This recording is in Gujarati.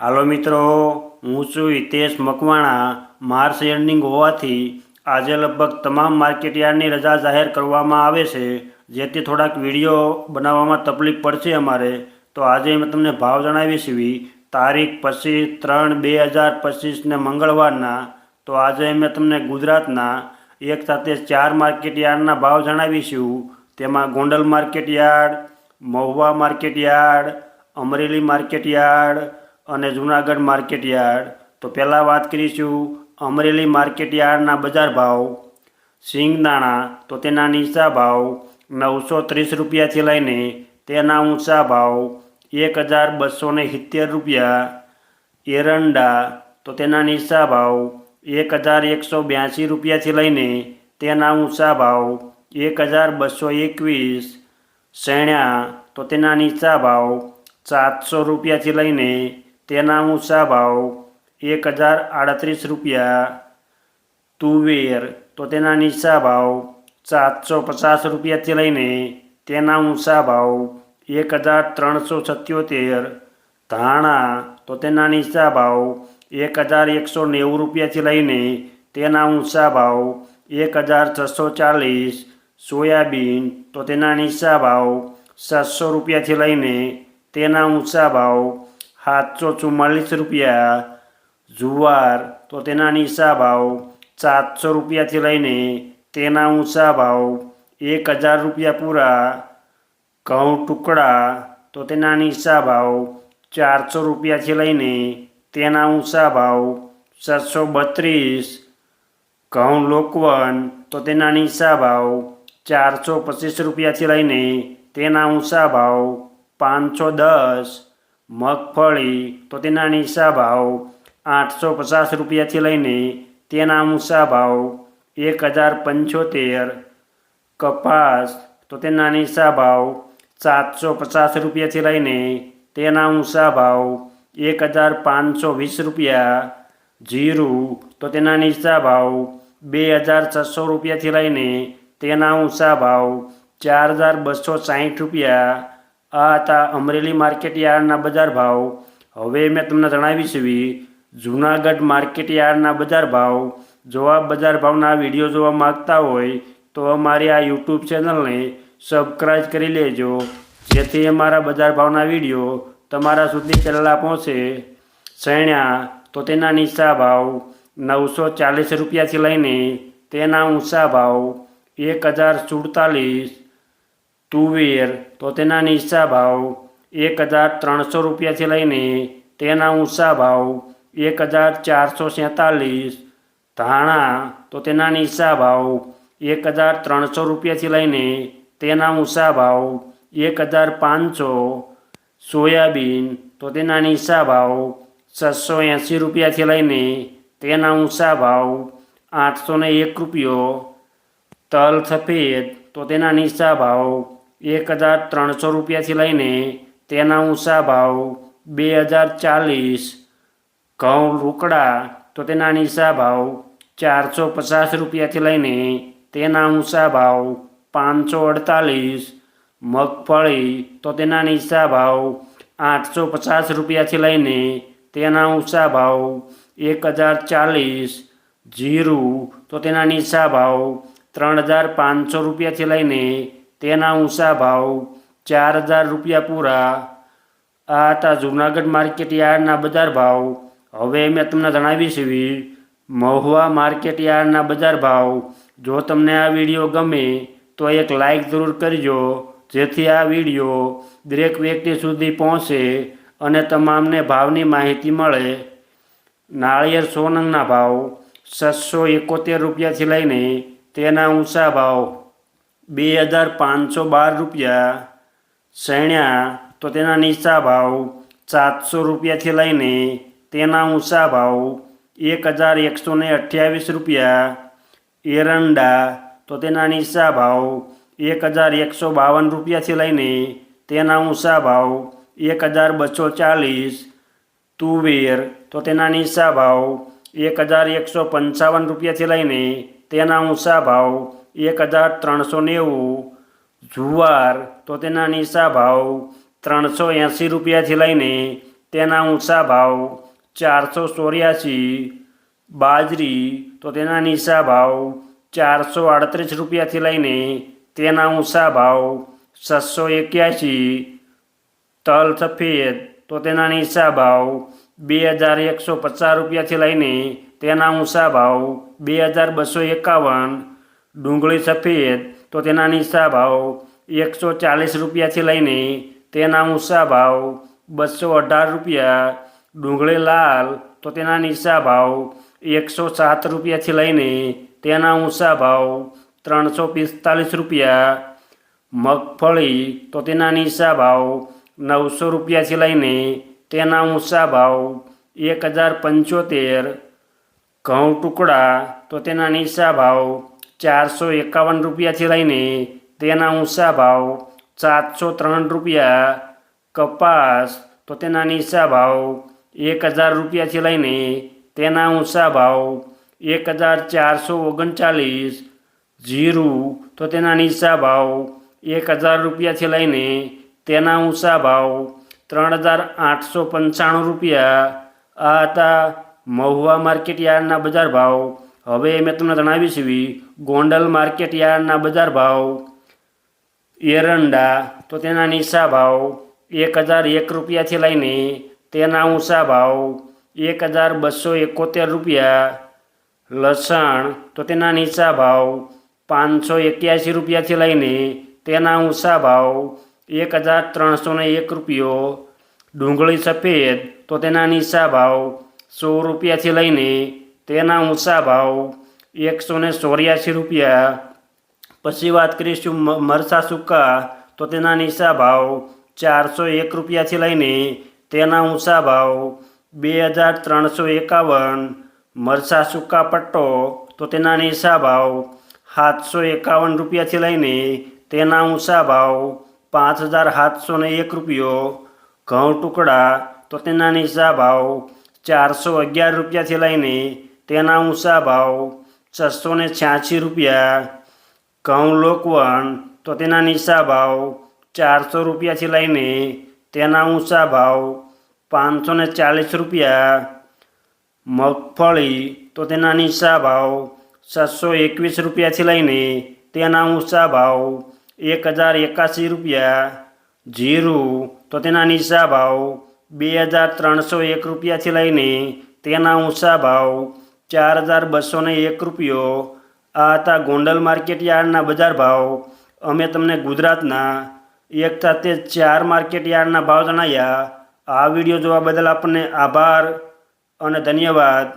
હાલો મિત્રો, હું છું હિતેશ મકવાણા. માર્ચ એન્ડિંગ હોવાથી આજે લગભગ તમામ માર્કેટ યાર્ડની રજા જાહેર કરવામાં આવે છે. જેથી થોડાક વીડિયો બનાવવામાં તકલીફ પડશે અમારે. તો આજે મેં તમને ભાવ જણાવીશ તારીખ પચીસ ત્રણ બે હજાર પચીસને મંગળવારના. તો આજે મેં તમને ગુજરાતના એક સાથે ચાર માર્કેટ યાર્ડના ભાવ જણાવીશું તેમાં Gondal market yard, Mahuva market yard, Amreli market yard અને જૂનાગઢ માર્કેટ યાર્ડ. તો પહેલાં વાત કરીશું અમરેલી માર્કેટ યાર્ડના બજાર ભાવ. સિંગદાણા તો તેના નીચા ભાવ નવસો ત્રીસ રૂપિયાથી લઈને તેના ઊંચા ભાવ એક હજાર બસો ને સિત્તેર રૂપિયા. એરંડા, તો તેના નીચા ભાવ એક હજાર એકસો બ્યાસી રૂપિયાથી લઈને તેના ઊંચા ભાવ એક હજાર બસો એકવીસ. શેણ્યા, તો તેના નીચા ભાવ સાતસો રૂપિયાથી લઈને તેના ઊંચા ભાવ એક હજાર આડત્રીસ રૂપિયા. તુવેર તો તેના નીચા ભાવ સાતસો પચાસ રૂપિયાથી લઈને તેના ઊંચા ભાવ એક હજાર ત્રણસો સત્યોતેર. ધાણા તો તેના નીચા ભાવ એક હજાર એકસો નેવું રૂપિયાથી લઈને તેના ઊંચા ભાવ એક હજાર છસો ચાલીસ. સોયાબીન તો તેના નીચા ભાવ સાતસો રૂપિયાથી લઈને તેના ઊંચા ભાવ સાતસો ચુમ્માલીસ રૂપિયા. જુવાર તો તેના નીચા ભાવ સાતસો રૂપિયાથી લઈને તેના ઊંચા ભાવ એક હજાર રૂપિયા પૂરા. ઘઉં ટુકડા તો તેના નીચા ભાવ ચારસો રૂપિયાથી લઈને તેના ઊંચા ભાવ સાતસો બત્રીસ. ઘઉં લોકવન તો તેના નીચા ભાવ ચારસો પચીસ રૂપિયાથી લઈને તેના ઊંચા ભાવ પાંચસો દસ. મગફળી તો તેના નીચા ભાવ આઠસો પચાસ રૂપિયાથી લઈને તેના ઊંચા ભાવ એક હજાર પંચોતેર. કપાસ તો તેના નીચા ભાવ સાતસો પચાસ રૂપિયાથી લઈને તેના ઊંચા ભાવ એક હજાર પાંચસો વીસ રૂપિયા. જીરું તો તેના નીચા ભાવ બે હજાર છસો રૂપિયાથી લઈને તેના ઊંચા ભાવ ચાર હજાર બસો સાહીઠ રૂપિયા. આ હતા અમરેલી માર્કેટ યાર્ડના બજાર ભાવ. હવે મેં તમને જણાવી એવી જૂનાગઢ માર્કેટ યાર્ડના બજાર ભાવ. જો આ બજાર ભાવના વીડિયો જોવા માગતા હોય, તો અમારી આ યુટ્યુબ ચેનલને સબસ્ક્રાઈબ કરી લેજો. જેથી અમારા બજાર ભાવના વીડિયો તમારા સુધી પહેલાં પહોંચે. શેણ્યા તો તેના નીચા ભાવ નવસો ચાલીસ રૂપિયાથી લઈને તેના ઊંચા ભાવ એક હજાર સુડતાલીસ તુવેર તો તેના નીચા ભાવ એક હજાર ત્રણસો રૂપિયાથી લઈને તેના ઊંચા ભાવ એક હજાર ચારસો સેંતાલીસ. ધાણા, તો તેના નીચા ભાવ એક હજાર ત્રણસો રૂપિયાથી લઈને તેના ઊંચા ભાવ એક હજાર પાંચસો. સોયાબીન, તો તેના નીચા ભાવ છસો એંસી રૂપિયાથી લઈને તેના ઊંચા ભાવ આઠસો ને એક રૂપિયો. તલ સફેદ, તો તેના નીચા ભાવ એક હજાર ત્રણસો રૂપિયાથી લઈને તેના ઊંચા ભાવ બે હજાર ચાલીસ, ઘઉં રોકડા તો તેના નીચા ભાવ ચારસો પચાસ રૂપિયાથી લઈને તેના ઊંચા ભાવ પાંચસો અડતાલીસ, મગફળી, તો તેના નીચા ભાવ આઠસો પચાસ રૂપિયાથી લઈને તેના ઊંચા ભાવ એક હજાર ચાલીસ, જીરું, તો તેના નીચા ભાવ ત્રણ હજાર પાંચસો રૂપિયાથી લઈને તેના ઊંચા ભાવ ચાર હજાર રૂપિયા પૂરા. આ હતા જૂનાગઢ માર્કેટ યાર્ડના બજાર ભાવ. હવે મેં તમને જણાવી એવી મહુવા માર્કેટ યાર્ડના બજાર ભાવ. જો તમને આ વીડિયો ગમે, તો એક લાઈક જરૂર કરજો, જેથી આ વીડિયો દરેક વ્યક્તિ સુધી પહોંચે અને તમામને ભાવની માહિતી મળે. નાળિયેર સોનંગના ભાવ, છસો એકોતેર રૂપિયાથી લઈને તેના ઊંચા ભાવ. બે હજાર પાંચસો બાર રૂપિયા. શેણ્યા તો તેના નીચા ભાવ સાતસો રૂપિયાથી લઈને તેના ઊંચા ભાવ એક હજાર એકસો ને અઠ્યાવીસ રૂપિયા. એરંડા, તો તેના નીચા ભાવ એક હજાર એકસો બાવન રૂપિયાથી લઈને તેના ઊંચા ભાવ એક હજાર બસો ચાલીસ. તુવેર, તો તેના નીચા ભાવ એક હજાર એકસો પંચાવન રૂપિયાથી લઈને તેના ઊંચા ભાવ એક હજાર ત્રણસો નેવું જુવાર, તો તેના નીચા ભાવ ત્રણસો એંસી રૂપિયાથી લઈને તેના ઊંચા ભાવ ચારસો ચોર્યાસી. બાજરી, તો તેના નીચા ભાવ ચારસો આડત્રીસ રૂપિયાથી લઈને તેના ઊંચા ભાવ છસો એક્યાસી. તલ સફેદ, તો તેના નીચા ભાવ બે હજાર એકસો પચાસ રૂપિયાથી લઈને તેના ઊંચા ભાવ બે હજાર બસો એકાવન. ડુંગળી સફેદ, તો તેના નીચા ભાવ એકસો ચાલીસ રૂપિયાથી લઈને તેના ઊંચા ભાવ બસો અઢાર રૂપિયા. ડુંગળી લાલ, તો તેના નીચા ભાવ એકસો સાત રૂપિયાથી લઈને તેના ઊંચા ભાવ ત્રણસો પિસ્તાલીસ રૂપિયા. મગફળી, તો તેના નીચા ભાવ નવસો રૂપિયાથી લઈને તેના ઊંચા ભાવ એક હજાર પંચોતેર. ઘઉં ટુકડા, તો તેના નીચા ભાવ ચારસો એકાવન રૂપિયાથી લઈને તેના ઊંચા ભાવ સાતસો ત્રણ રૂપિયા કપાસ તો તેના નીચા ભાવ એક હજાર રૂપિયાથી લઈને તેના ઊંચા ભાવ એક હજાર ચારસો ઓગણચાલીસ જીરું તો તેના નીચા ભાવ એક હજાર રૂપિયાથી લઈને તેના ઊંચા ભાવ ત્રણ હજાર આઠસો પંચાણું રૂપિયા આ હતા મહુવા માર્કેટ યાર્ડના બજાર ભાવ હવે મેં તમને જણાવી છે ગોંડલ માર્કેટ યાર્ડના બજાર ભાવ, એરંડા, તો તેના નીચા ભાવ, એક હજાર એક રૂપિયાથી લઈને તેના ઊંચા ભાવ, એક હજાર બસો એકોતેર રૂપિયા, લસણ, તો તેના નીચા ભાવ, પાંચસો એક્યાસી રૂપિયાથી લઈને તેના ઊંચા ભાવ, એક હજાર ત્રણસો એક રૂપિયો, ડુંગળી સફેદ, તો તેના નીચા ભાવ, સો રૂપિયાથી લઈને તેના ઊંચા ભાવ એકસો ને ચોર્યાસી રૂપિયા. પછી વાત કરીશું મરસા સૂકા, તો તેના નીચા ભાવ ચારસો એક રૂપિયાથી લઈને તેના ઊંચા ભાવ બે હજાર ત્રણસો એકાવન. મરસા સૂકા પટ્ટો, તો તેના નીચા ભાવ સાતસો એકાવન રૂપિયાથી લઈને તેના ઊંચા ભાવ પાંચ હજાર સાતસો ને એક રૂપિયો. ઘઉં ટુકડા, તો તેના નીચા ભાવ ચારસો અગિયાર રૂપિયાથી લઈને તેના ઊંચા ભાવ છસો ને છ્યાસી રૂપિયા. ઘઉં લોકવન તો તેના નીચા ભાવ ચારસો રૂપિયાથી લઈને તેના ઊંચા ભાવ પાંચસો ને ચાલીસ રૂપિયા. મગફળી તો તેના નીચા ભાવ છસો એકવીસ રૂપિયાથી લઈને તેના ઊંચા ભાવ એક હજાર એકાસી રૂપિયા. જીરું તો તેના નીચા ભાવ બે હજાર ત્રણસો એક રૂપિયાથી લઈને તેના ઊંચા ભાવ ચાર હજાર બસો એક રૂપિયો. આ હતા ગોંડલ માર્કેટ યાર્ડના બજાર ભાવ. અમે તમને ગુજરાતના એક સાથે ચાર માર્કેટ યાર્ડના ભાવ જણાવ્યા આ વીડિયો જોવા બદલ આપણને આભાર અને ધન્યવાદ.